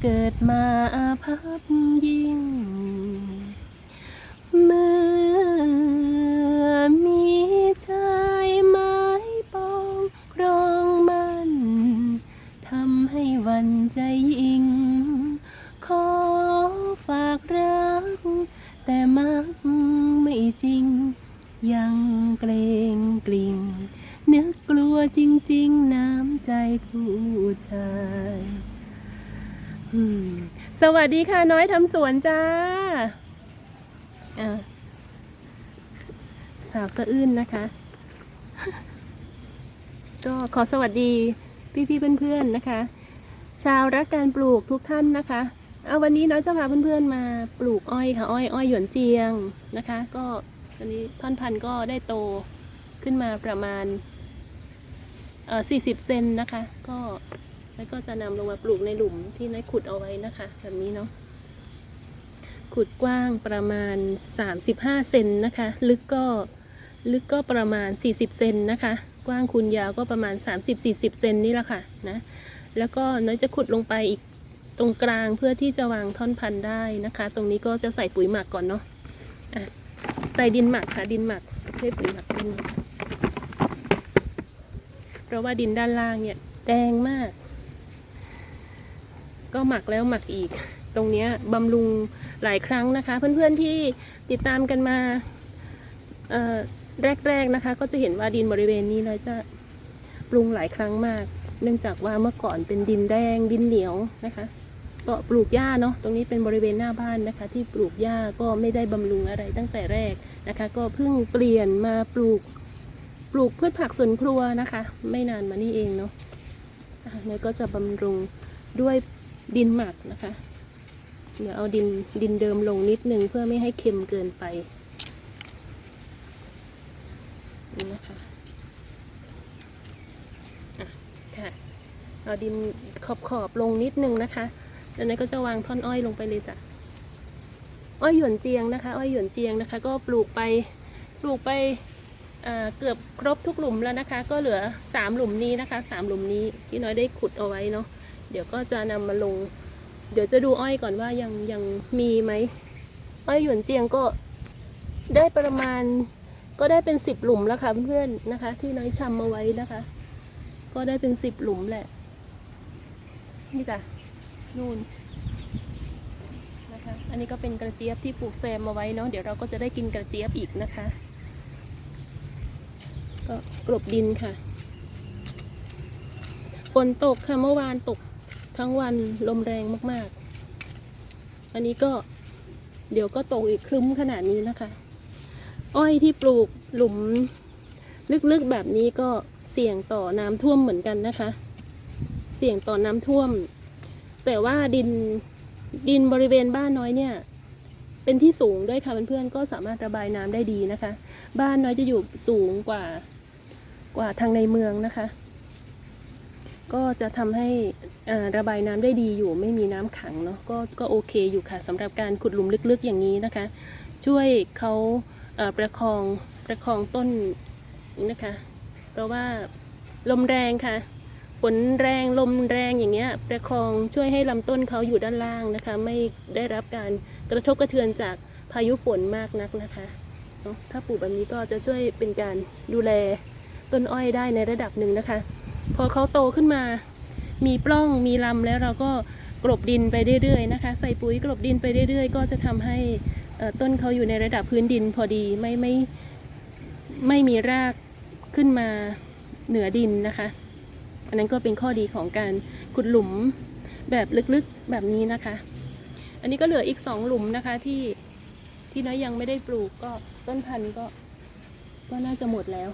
เกิดมาพับยิ่ง เมื่อมีชายไม้ปองครองมันทำให้วันใจยิ่ง ขอฝากรัก แต่มักไม่จริง ยังเกรงกลิ่งนึกกลัวจริง ๆ น้ำใจผู้ชาย สวัสดีค่ะน้อยทำสวนจ้าสาวสะอื้นนะคะ ก็ขอสวัสดีพี่ๆเพื่อนๆนะคะ ชาวรักการปลูกทุกท่านนะคะ เอาวันนี้น้อยจะพาเพื่อนๆมาปลูกอ้อยค่ะอ้อยอ้อยหยวนเจียงนะคะ ก็ตอนนี้ท่อนพันธุ์ก็ได้โตขึ้นมาประมาณเอ่อ40 เซนนะคะ ก็ แล้วก็จะนำลงมาปลูกในหลุมที่น้อยขุดเอาไว้นะคะแบบนี้เนาะขุดกว้างประมาณ 35 เซนนะคะ ลึกก็ลึกก็ประมาณ 40 เซนนะคะ กว้างคูณยาวก็ประมาณ 30-40 เซนนี่แหละค่ะนะแล้วก็น้อยจะขุดลงไปอีกตรงกลางเพื่อที่จะวางท่อนพันธุ์ได้นะคะ ตรงนี้ก็จะใส่ปุ๋ยหมักก่อนเนาะะใส่ดินหมักค่ะดินหมักไม่ใช่ปุ๋ยหมักดินเพราะว่าดินด้านล่างเนี่ยแดงมาก ก็หมักแล้วหมักอีก ตรงนี้บำรุงหลายครั้งนะคะ เพื่อนๆที่ติดตามกันมาแรกๆนะคะ ก็จะเห็นว่าดินบริเวณนี้เราจะปรุงหลายครั้งมาก เนื่องจากว่าเมื่อก่อนเป็นดินแดงดินเหนียวนะคะก็ปลูกหญ้าเนาะตรงนี้เป็นบริเวณหน้าบ้านนะคะ ที่ปลูกหญ้าก็ไม่ได้บำรุงอะไรตั้งแต่แรกนะคะ ก็เพิ่งเปลี่ยนมาปลูกปลูกพืชผักสวนครัวนะคะ ไม่นานมานี่เองเนาะอะเนยก็จะบำรุงด้วย ดินหมักนะคะ เดี๋ยวเอาดินดินเดิมลงนิดนึงเพื่อไม่ให้เค็มเกินไปนี่นะคะค่ะเอาดินขอบขอบๆลงนิดนึงนะคะจากนั้นก็จะวางท่อนอ้อยลงไปเลยจ้ะอ้อยหยวนเจียงนะคะ อ้อยหยวนเจียงนะคะ ก็ปลูกไปปลูกไปเกือบครบทุกหลุมแล้วนะคะ ก็เหลือสามหลุมนี้นะคะสามหลุมนี้ที่น้อยได้ขุดเอาไว้เนาะ เดี๋ยวก็จะนำมาลง เดี๋ยวจะดูอ้อยก่อนว่ายังยังมีไหม อ้อยหยวนเจียงก็ได้ประมาณก็ได้เป็นสิบหลุมแล้วค่ะเพื่อนๆนะคะ ที่น้อยชำมาไว้นะคะ ก็ได้เป็นสิบหลุมแหละ นี่จ้ะนู่นนะคะ อันนี้ก็เป็นกระเจี๊ยบที่ปลูกแซมมาไว้เนาะเดี๋ยวเราก็จะได้กินกระเจี๊ยบอีกนะคะ ก็กลบดินค่ะฝนตกค่ะเมื่อวานตก ทั้งวันลมแรงมากๆ อันนี้ก็เดี๋ยวก็ตกอีกครึ้มขนาดนี้นะคะ อ้อยที่ปลูกหลุมลึกๆแบบนี้ก็เสี่ยงต่อน้ำท่วมเหมือนกันนะคะ เสี่ยงต่อน้ำท่วม แต่ว่าดินดินบริเวณบ้านน้อยเนี่ย เป็นที่สูงด้วยค่ะเพื่อนๆก็สามารถระบายน้ำได้ดีนะคะ บ้านน้อยจะอยู่สูงกว่ากว่าทางในเมืองนะคะ ก็จะทำให้ระบายน้ำได้ดีอยู่ ไม่มีน้ำขังเนาะก็ก็โอเคอยู่ค่ะสำหรับการขุดหลุมลึกๆอย่างนี้นะคะ ช่วยเขาประคองประคองต้นนะคะ เพราะว่าลมแรงค่ะฝนแรงลมแรงอย่างเงี้ยประคองช่วยให้ลำต้นเขาอยู่ด้านล่างนะคะ ไม่ได้รับการกระทบกระเทือนจากพายุฝนมากนักนะคะถ้าปลูกแบบนี้ก็จะช่วยเป็นการดูแลต้นอ้อยได้ในระดับหนึ่งนะคะ พอเขาโตขึ้นมา มีปล้องมีลำแล้วเราก็กลบดินไปเรื่อยๆนะคะ ใส่ปุ๋ยกลบดินไปเรื่อยๆ ก็จะทำให้ต้นเขาอยู่ในระดับพื้นดินพอดีไม่ไม่ไม่มีรากขึ้นมาเหนือดินนะคะ อันนั้นก็เป็นข้อดีของการขุดหลุมแบบลึกๆแบบนี้นะคะ อันนี้ก็เหลืออีกสองหลุมนะคะที่ที่น้อยยังไม่ได้ปลูกก็ต้นพันธุ์ก็ก็น่าจะหมดแล้ว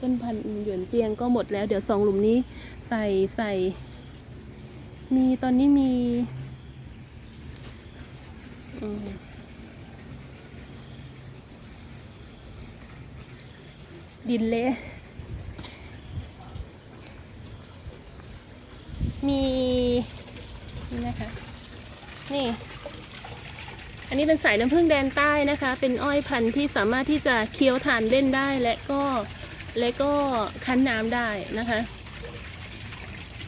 ต้นพันธุ์หยวนเจียงก็หมดแล้ว เดี๋ยวสองหลุมนี้ใส่ใส่ มีตอนนี้มีดินเละมีนี่นะคะ นี่ อันนี้เป็นสายน้ำผึ้งแดนใต้นะคะ เป็นอ้อยพันธุ์ที่สามารถที่จะเคี้ยวทานเล่นได้และก็ และก็คั้นน้ำได้นะคะ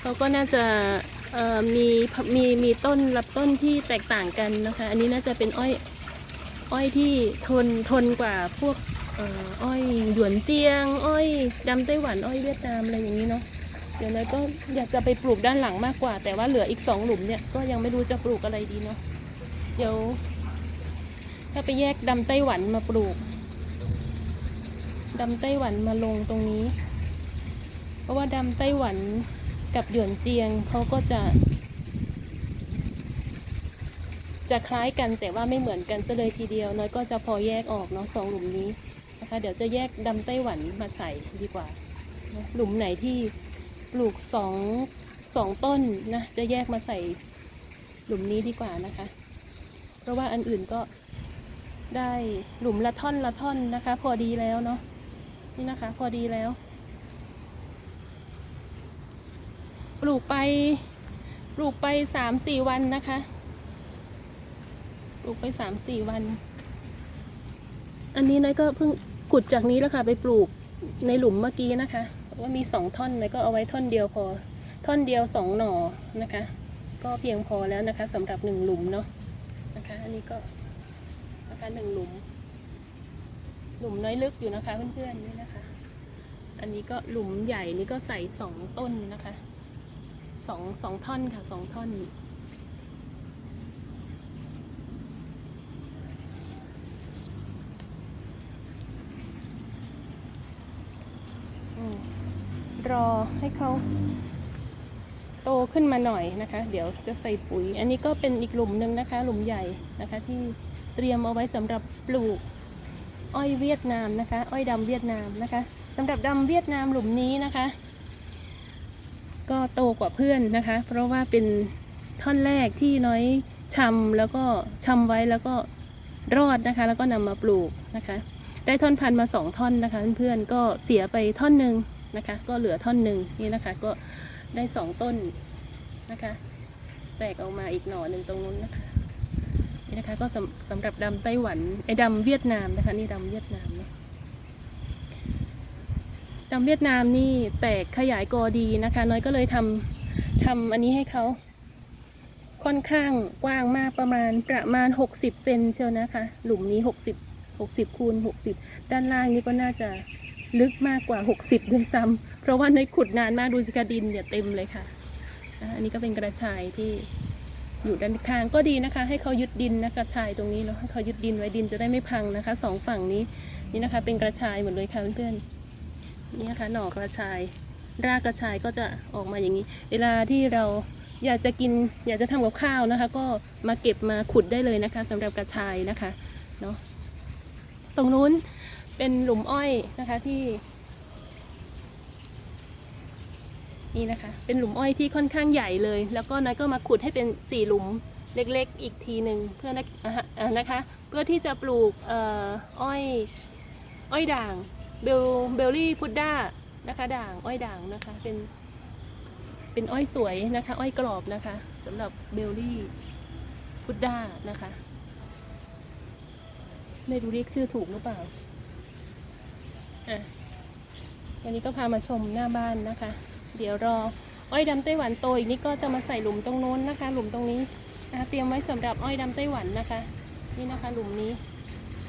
เขาก็น่าจะมีมีมีต้นรับต้นที่แตกต่างกันนะคะ อันนี้น่าจะเป็นอ้อยอ้อยที่ทนทนกว่าพวกอ่ออ้อยหยวนเจียง อ้อยดำไต้หวันอ้อยเวียดนามอะไรอย่างนี้เนาะเดี๋ยวน้อยก็อยากจะไปปลูกด้านหลังมากกว่า แต่ว่าเหลืออีกสองหลุมเนี่ยก็ยังไม่รู้จะปลูกอะไรดีเนาะเดี๋ยวถ้าไปแยกดำไต้หวันมาปลูก ดำไต้หวันมาลงตรงนี้ เพราะว่าดำไต้หวันกับหยวนเจียงเขาก็จะ จะคล้ายกันแต่ว่าไม่เหมือนกันซะเลยทีเดียว น้อยก็จะพอแยกออกเนาะสองหลุมนี้นะคะ เดี๋ยวจะแยกดำไต้หวันมาใส่ดีกว่า หลุมไหนที่ปลูกสองสองต้นนะจะแยกมาใส่หลุมนี้ดีกว่านะคะ เพราะว่าอันอื่นก็ได้หลุมละท่อนละท่อนนะคะ พอดีแล้วเนาะ นี่นะคะ พอดีแล้ว ปลูกไป ปลูกไปสามสี่วันนะคะ ปลูกไปสามสี่วัน อันนี้นายก็เพิ่งขุดจากนี้แล้วค่ะ ไปปลูกในหลุมเมื่อกี้นะคะว่ามีสองท่อนนายก็เอาไว้ท่อนเดียวพอ ท่อนเดียวสองหน่อนะคะ ก็เพียงพอแล้วนะคะสำหรับหนึ่งหลุมเนาะนะคะ อันนี้ก็นะคะหนึ่งหลุม หลุมน้อยลึกอยู่นะคะเพื่อนๆนี่นะคะ อันนี้ก็หลุมใหญ่นี่ก็ใส่สองต้นนะคะสองสองท่อนค่ะสองท่อนรอให้เขาโตขึ้นมาหน่อยนะคะ เดี๋ยวจะใส่ปุ๋ย อันนี้ก็เป็นอีกหลุมหนึ่งนะคะ หลุมใหญ่นะคะ ที่เตรียมเอาไว้สำหรับปลูก อ้อยเวียดนามนะคะ อ้อยดำเวียดนามนะคะสำหรับดำเวียดนามหลุมนี้นะคะ ก็โตกว่าเพื่อนนะคะ เพราะว่าเป็นท่อนแรกที่น้อยชำแล้วก็ชำไว้แล้วก็รอดนะคะ แล้วก็นำมาปลูกนะคะ ได้ท่อนพันธุ์มาสองท่อนนะคะเพื่อนๆก็เสียไปท่อนหนึ่งนะคะ ก็เหลือท่อนหนึ่งนี่นะคะ ก็ได้สองต้นนะคะ แตกออกมาอีกหน่อหนึ่งตรงนู้นนะคะ นะคะ ก็สำสำหรับดำไต้หวันไอ้ดำเวียดนามนะคะ นี่ดำเวียดนามเนาะดำเวียดนามนี่แตกขยายกอดีนะคะ น้อยก็เลยทำทำอันนี้ให้เขาค่อนข้างกว้างมากประมาณประมาณ 60 เซนเชียวนะคะ หลุมนี้ 60 60คูณ60 ด้านล่างนี่ก็น่าจะลึกมากกว่า 60 ด้วยซ้ำเพราะว่าในขุดนานมากดูสิคะดินเนี่ยเต็มเลยค่ะอันนี้ก็เป็นกระชายที่ อยู่ด้านข้างก็ดีนะคะ ให้เขายึดดินนะกระชายตรงนี้แล้วให้เขายึดดินไว้ดินจะได้ไม่พังนะคะสองฝั่งนี้นี่นะคะ เป็นกระชายหมดเลยค่ะเพื่อนๆนี่นะคะหน่อกระชาย รากกระชายก็จะออกมาอย่างนี้ เวลาที่เราอยากจะกินอยากจะทำกับข้าวนะคะ ก็มาเก็บมาขุดได้เลยนะคะสำหรับกระชายนะคะเนาะตรงนู้นเป็นหลุมอ้อยนะคะที่ นี่นะคะ เป็นหลุมอ้อยที่ค่อนข้างใหญ่เลย แล้วก็น้อยก็มาขุดให้เป็นสี่หลุมเล็กๆ อีกทีหนึ่งเพื่อนะอะนะคะ เพื่อที่จะปลูกอ่ออ้อยอ้อยด่างเบลเบลลี่พุดด้านะคะ ด่างอ้อยด่างนะคะเป็นเป็นอ้อยสวยนะคะ อ้อยกรอบนะคะสำหรับเบลลี่พุดด้านะคะ ไม่รู้เรียกชื่อถูกหรือเปล่าอะวันนี้ก็พามาชมหน้าบ้านนะคะ เดี๋ยวรอ อ้อยดำไต้หวันโตอีกนี่ก็จะมาใส่หลุมตรงโน้นนะคะ หลุมตรงนี้นะเตรียมไว้สำหรับอ้อยดำไต้หวันนะคะ นี่นะคะหลุมนี้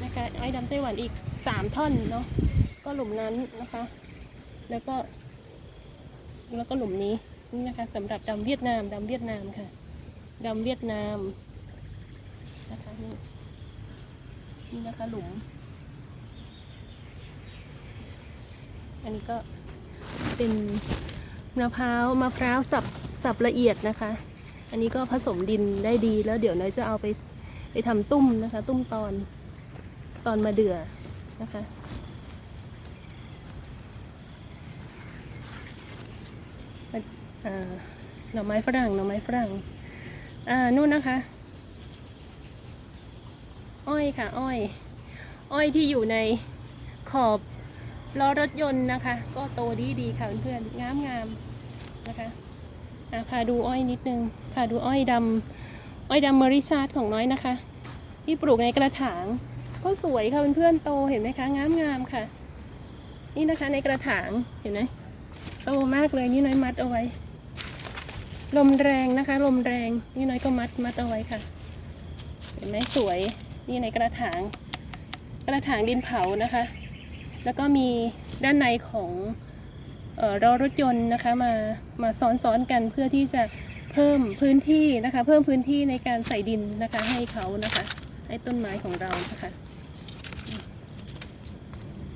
นะคะอ้อยดำไต้หวันอีกสามท่อนเนาะก็หลุมนั้นนะคะ แล้วก็ แล้วก็หลุมนี้นี่นะคะสำหรับดำเวียดนามดำเวียดนามค่ะดำเวียดนามนะคะนี่นี่นะคะหลุม อันนี้ก็เป็น มะพร้าวมะพร้าวสับสับละเอียดนะคะ อันนี้ก็ผสมดินได้ดีแล้วเดี๋ยวน้อยจะเอาไปไปทำตุ้มนะคะ ตุ้มตอนตอนมาเดือนะคะหน่อไม้ฝรั่งหน่อไม้ฝรั่งอ่านู่นนะคะ อ้อยค่ะ อ้อย อ้อยที่อยู่ในขอบ ล้อรถยนต์นะคะ ก็โตดีดีค่ะเพื่อนๆงามงามนะคะพาดูอ้อยนิดนึงพาดูอ้อยดำอ้อยดำเมอริชาร์ดของน้อยนะคะ ที่ปลูกในกระถาง ก็สวยค่ะเพื่อนๆโตเห็นไหมคะงามงามค่ะ นี่นะคะในกระถางเห็นไหมโตมากเลยนี่น้อยมัดเอาไว้ ลมแรงนะคะ ลมแรงนี่น้อยก็มัดมัดเอาไว้ค่ะ เห็นไหมสวยนี่ในกระถาง กระถางดินเผานะคะ แล้วก็มีด้านในของออล้อรถยนต์นะคะมามาซ้อนๆกันเพื่อที่จะเพิ่มพื้นที่นะคะ เพิ่มพื้นที่ในการใส่ดินนะคะให้เขานะคะให้ต้นไม้ของเรานะคะ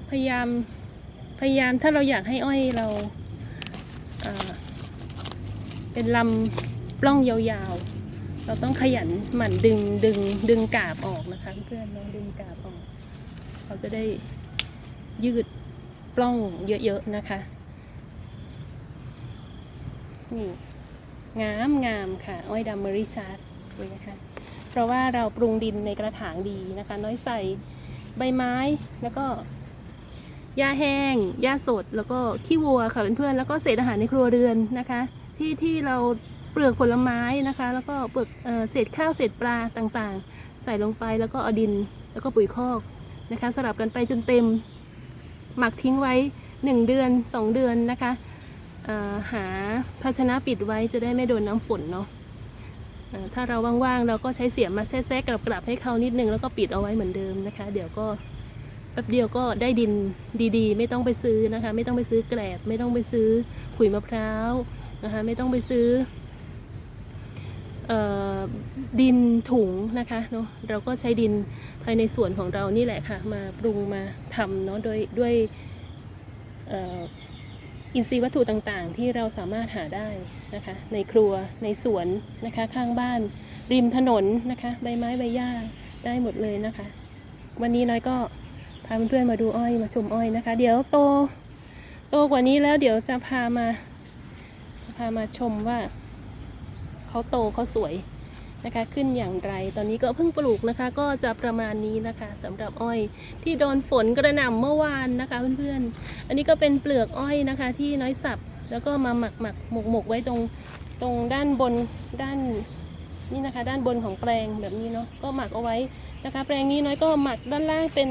พยายามพยายามถ้าเราอยากให้อ้อยเราเเป็นลำปล้องยาวๆ เราต้องขยันหมั่นดึงดึงดึงกาบออกนะคะเพื่อนลองดึงกาบออก เขาจะได้ ยืดปล้องเยอะๆนะคะนี่งามงามค่ะ อ้อยดำเมอริชาร์ดเลยนะคะ เพราะว่าเราปรุงดินในกระถางดีนะคะ น้อยใส่ใบไม้แล้วก็หญ้าแห้งหญ้าสด แล้วก็ขี้วัวค่ะเพื่อนๆแล้วก็เศษอาหารในครัวเรือนนะคะ ที่ที่เราเปลือกผลไม้นะคะ แล้วก็เปลือกเออเศษข้าวเศษปลาต่างๆ ใส่ลงไปแล้วก็เอาดินแล้วก็ปุ๋ยคอกนะคะ สลับกันไปจนเต็ม หมักทิ้งไว้ 1 เดือน 2 เดือนนะคะหาภาชนะปิดไว้จะได้ไม่โดนน้ำฝนเนาะถ้าเราว่างๆเราก็ใช้เสียมมาแซะๆกลับๆให้เขานิดนึงแล้วก็ปิดเอาไว้เหมือนเดิมนะคะ เดี๋ยวก็แป๊บเดียวก็ได้ดินดีๆ ไม่ต้องไปซื้อนะคะ ไม่ต้องไปซื้อแกลบ ไม่ต้องไปซื้อขุยมะพร้าวนะคะ ไม่ต้องไปซื้อออดินถุงนะคะเนาะเราก็ใช้ดิน ภายในส่วนของเรานี่แหละค่ะ มาปรุงมาทำเนาะโดยด้วยอินทรีย์วัตถุต่างๆ ที่เราสามารถหาได้นะคะ ในครัวในสวนนะคะ ข้างบ้าน ริมถนนนะคะ ใบไม้ใบหญ้าได้หมดเลยนะคะ วันนี้น้อยก็พาเพื่อนๆมาดูอ้อยมาชมอ้อยนะคะ เดี๋ยวโตโตกว่านี้แล้วเดี๋ยวจะพามาพามาชมว่าเขาโตเขาสวย นะคะขึ้นอย่างไร ตอนนี้ก็เพิ่งปลูกนะคะก็จะประมาณนี้นะคะสำหรับอ้อยที่โดนฝนกระหน่ำเมื่อวานนะคะเพื่อนๆ อันนี้ก็เป็นเปลือกอ้อยนะคะที่น้อยสับแล้วก็มาหมักหมักหมกหมกไว้ตรงตรงด้านบนด้านนี่นะคะ ด้านบนของแปลงแบบนี้เนาะก็หมักเอาไว้นะคะ แปลงนี้น้อยก็หมักด้านล่างเป็น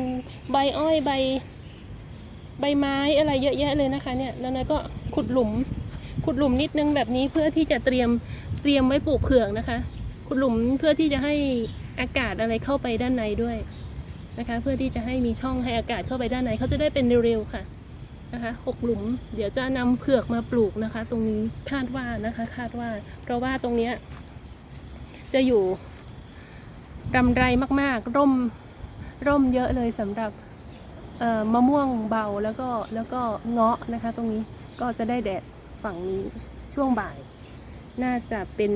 ใบอ้อยใบ ใบไม้อะไรเยอะแยะเลยนะคะเนี่ยแล้วน้อยก็ขุดหลุม ขุดหลุมนิดนึงแบบนี้เพื่อที่จะเตรียมเตรียมไว้ปลูกเผือกนะคะ ขุดหลุมเพื่อที่จะให้อากาศอะไรเข้าไปด้านในด้วยนะคะ เพื่อที่จะให้มีช่องให้อากาศเข้าไปด้านในเขาจะได้เป็นเร็วๆค่ะนะคะหกหลุม เดี๋ยวจะนำเผือกมาปลูกนะคะ ตรงนี้คาดว่านะคะ คาดว่า เพราะว่าตรงเนี้ยจะอยู่รำไรมากๆ ร่มร่มเยอะเลยสำหรับมะม่วงเบาแล้วก็แล้วก็เงาะนะคะ ตรงนี้ก็จะได้แดดฝั่งนี้ช่วงบ่าย น่าจะเป็น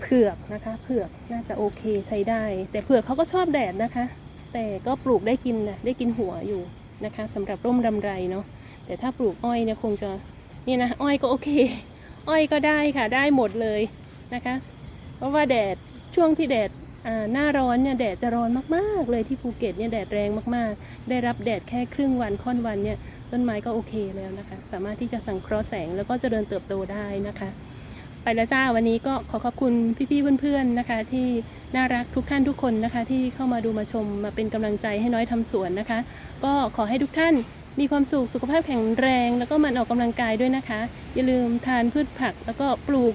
เผือกนะคะ เผือกน่าจะโอเคใช้ได้ แต่เผือกเขาก็ชอบแดดนะคะ แต่ก็ปลูกได้กินนะได้กินหัวอยู่นะคะสำหรับร่มรำไรเนาะแต่ถ้าปลูกอ้อยเนี่ยคงจะนี่นะอ้อยก็โอเค อ้อยก็ได้ค่ะได้หมดเลยนะคะ เพราะว่าแดดช่วงที่แดดอ่าหน้าร้อนเนี่ยแดดจะร้อนมากๆ เลยที่ภูเก็ตเนี่ยแดดแรงมากๆ ได้รับแดดแค่ครึ่งวันค่อนวันเนี่ยต้นไม้ก็โอเคแล้วนะคะ สามารถที่จะสังเคราะห์แสงแล้วก็จเจริญเติบโตได้นะคะ ไปแล้วจ้าวันนี้ก็ขอขอบคุณพี่ๆเพื่อนๆนะคะ ที่น่ารักทุกท่านทุกคนนะคะ ที่เข้ามาดูมาชมมาเป็นกำลังใจให้น้อยทำสวนนะคะ ก็ขอให้ทุกท่านมีความสุขสุขภาพแข็งแรง แล้วก็มันออกกำลังกายด้วยนะคะ อย่าลืมทานพืชผักแล้วก็ปลูก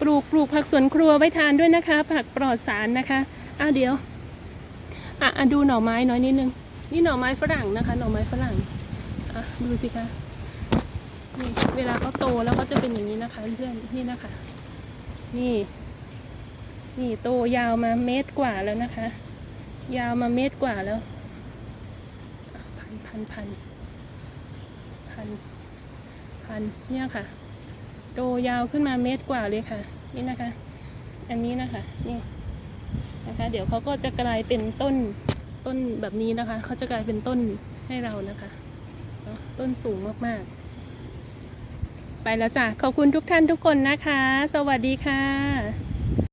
ปลูกปลูกผักสวนครัวไว้ทานด้วยนะคะ ผักปลอดสารนะคะอ้าวเดี๋ยวอะดูหน่อไม้น้อยนิดนึงนี่หน่อไม้ฝรั่งนะคะ หน่อไม้ฝรั่งอะดูสิคะ นี่เวลาเขาโตแล้วเขาจะเป็นอย่างนี้นะคะเพื่อนนี่นะคะ นี่ นี่โตยาวมาเมตรกว่าแล้วนะคะ ยาวมาเมตรกว่าแล้ว พันพันพันพันพันเนี่ยค่ะ โตยาวขึ้นมาเมตรกว่าเลยค่ะ นี่นะคะ อันนี้นะคะนี่นะคะ เดี๋ยวเขาก็จะกลายเป็นต้นต้นแบบนี้นะคะ เขาจะกลายเป็นต้นให้เรานะคะเนอะต้นสูงมากๆ ไปแล้วจ้ะ ขอบคุณทุกท่านทุกคนนะคะ สวัสดีค่ะ